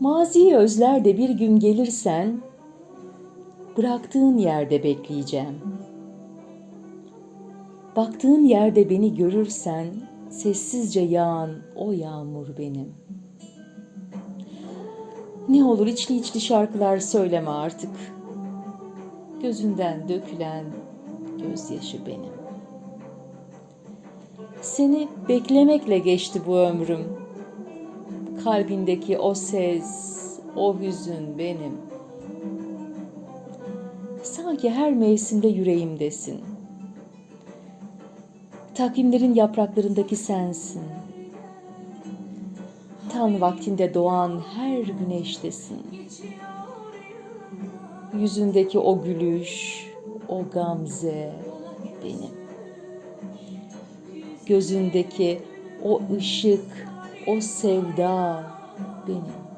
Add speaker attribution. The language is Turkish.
Speaker 1: Maziyi özler de bir gün gelirsen, bıraktığın yerde bekleyeceğim. Baktığın yerde beni görürsen, sessizce yağan o yağmur benim. Ne olur içli içli şarkılar söyleme artık. Gözünden dökülen gözyaşı benim. Seni beklemekle geçti bu ömrüm. Kalbindeki o ses, o hüzün benim. Sanki her mevsimde yüreğimdesin. Takvimlerin yapraklarındaki sensin. Tan vaktinde doğan her güneştesin. Yüzündeki o gülüş, o gamze benim. Gözündeki o ışık, o sevda benim.